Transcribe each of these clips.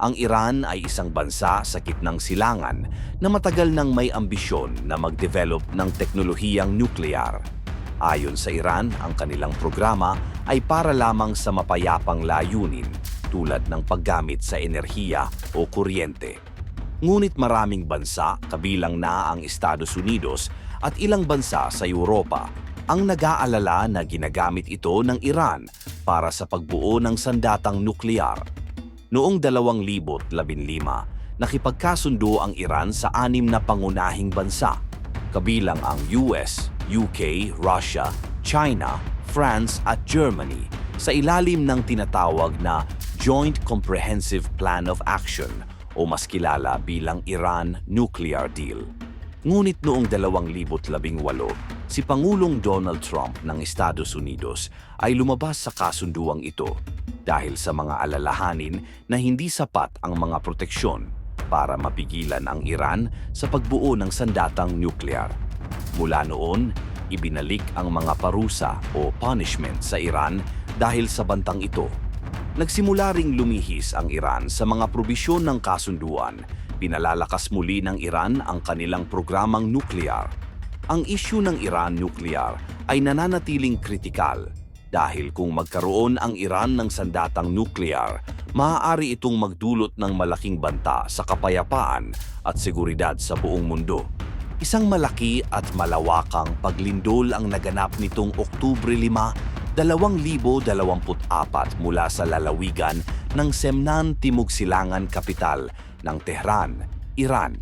Ang Iran ay isang bansa sa gitnang silangan na matagal nang may ambisyon na mag-develop ng teknolohiyang nuklear. Ayon sa Iran, ang kanilang programa ay para lamang sa mapayapang layunin tulad ng paggamit sa enerhiya o kuryente. Ngunit maraming bansa, kabilang na ang Estados Unidos at ilang bansa sa Europa, ang nag-aalala na ginagamit ito ng Iran para sa pagbuo ng sandatang nuklear. Noong 2015, nakipagkasundo ang Iran sa anim na pangunahing bansa, kabilang ang US, UK, Russia, China, France at Germany sa ilalim ng tinatawag na Joint Comprehensive Plan of Action o mas kilala bilang Iran Nuclear Deal. Ngunit noong 2018, si Pangulong Donald Trump ng Estados Unidos ay lumabas sa kasunduang ito dahil sa mga alalahanin na hindi sapat ang mga proteksyon para mapigilan ang Iran sa pagbuo ng sandatang nuklear. Mula noon, ibinalik ang mga parusa o punishment sa Iran dahil sa bantang ito. Nagsimula ring lumihis ang Iran sa mga probisyon ng kasunduan. Pinalalakas muli ng Iran ang kanilang programang nuklear. Ang isyu ng Iran nuklear ay nananatiling kritikal dahil kung magkaroon ang Iran ng sandatang nuklear, maaari itong magdulot ng malaking banta sa kapayapaan at seguridad sa buong mundo. Isang malaki at malawakang paglindol ang naganap nitong Oktubre 5, 2024 mula sa lalawigan ng Semnan Timog Silangan Kapital ng Tehran, Iran.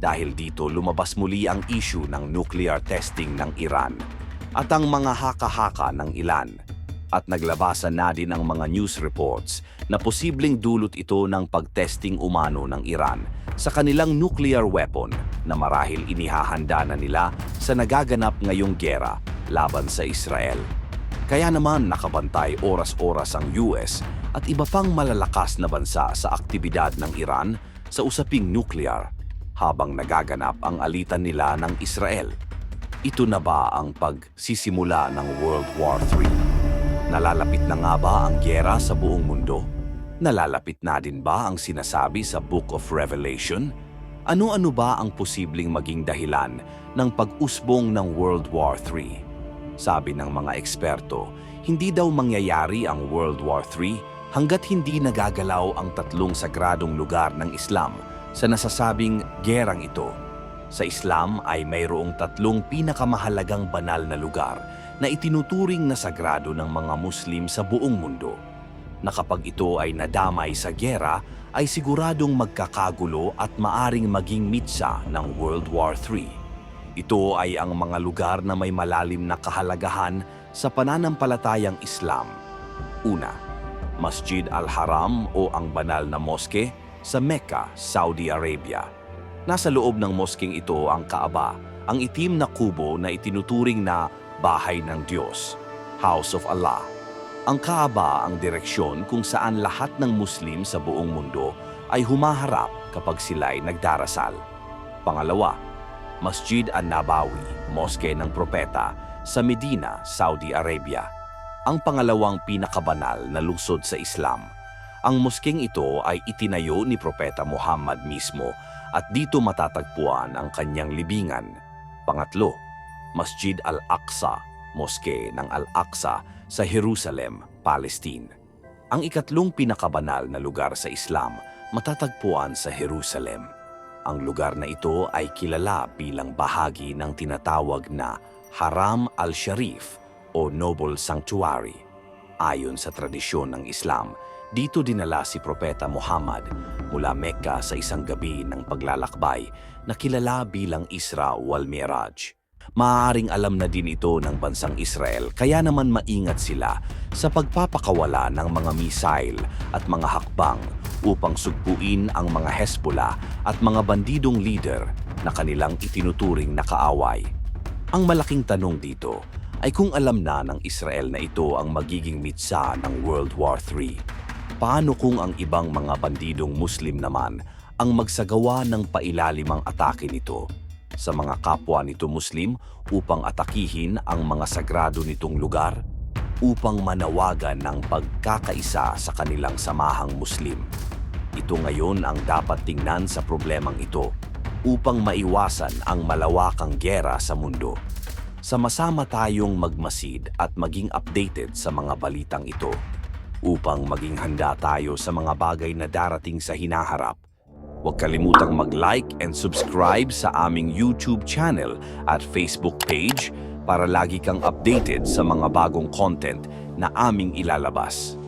Dahil dito lumabas muli ang issue ng nuclear testing ng Iran at ang mga haka-haka ng ilan. At naglabasan na din ang mga news reports na posibleng dulot ito ng pagtesting umano ng Iran sa kanilang nuclear weapon na marahil inihahanda na nila sa nagaganap ngayong gera laban sa Israel. Kaya naman nakabantay oras-oras ang US at iba pang malalakas na bansa sa aktibidad ng Iran sa usaping nuclear habang nagaganap ang alitan nila ng Israel. Ito na ba ang pagsisimula ng World War III? Nalalapit na nga ba ang gyera sa buong mundo? Nalalapit na din ba ang sinasabi sa Book of Revelation? Ano-ano ba ang posibleng maging dahilan ng pag-usbong ng World War III? Sabi ng mga eksperto, hindi daw mangyayari ang World War III hanggat hindi nagagalaw ang tatlong sagradong lugar ng Islam sa nasasabing gerang ito. Sa Islam ay mayroong tatlong pinakamahalagang banal na lugar na itinuturing na sagrado ng mga Muslim sa buong mundo. Na kapag ito ay nadamay sa gera, ay siguradong magkakagulo at maaring maging mitsa ng World War III. Ito ay ang mga lugar na may malalim na kahalagahan sa pananampalatayang Islam. Una, Masjid al-Haram o ang banal na moske sa Mecca, Saudi Arabia. Nasa loob ng moskeng ito ang Kaaba, ang itim na kubo na itinuturing na bahay ng Diyos, House of Allah. Ang Kaaba ang direksyon kung saan lahat ng Muslim sa buong mundo ay humaharap kapag sila'y nagdarasal. Pangalawa, Masjid an-Nabawi, moske ng propeta sa Medina, Saudi Arabia. Ang pangalawang pinakabanal na lungsod sa Islam. Ang moskeng ito ay itinayo ni Propeta Muhammad mismo at dito matatagpuan ang kanyang libingan. Pangatlo, Masjid al-Aqsa, moske ng Al-Aqsa sa Jerusalem, Palestine. Ang ikatlong pinakabanal na lugar sa Islam matatagpuan sa Jerusalem. Ang lugar na ito ay kilala bilang bahagi ng tinatawag na Haram al-Sharif o Noble Sanctuary. Ayon sa tradisyon ng Islam, dito dinala si Propeta Muhammad mula Mecca sa isang gabi ng paglalakbay na kilala bilang Isra wal Mi'raj. Maaaring alam na din ito ng bansang Israel kaya naman maingat sila sa pagpapakawala ng mga misail at mga hakbang upang sugpuin ang mga Hezbollah at mga bandidong leader na kanilang itinuturing na kaaway. Ang malaking tanong dito ay kung alam na ng Israel na ito ang magiging mitsa ng World War III. Paano kung ang ibang mga bandidong Muslim naman ang magsagawa ng pailalimang atake nito sa mga kapwa nito Muslim upang atakihin ang mga sagrado nitong lugar upang manawagan ng pagkakaisa sa kanilang samahang Muslim. ito ngayon ang dapat tingnan sa problemang ito upang maiwasan ang malawakang gera sa mundo. Sama-sama tayong magmasid at maging updated sa mga balitang ito upang maging handa tayo sa mga bagay na darating sa hinaharap. Huwag kalimutang mag-like and subscribe sa aming YouTube channel at Facebook page para lagi kang updated sa mga bagong content na aming ilalabas.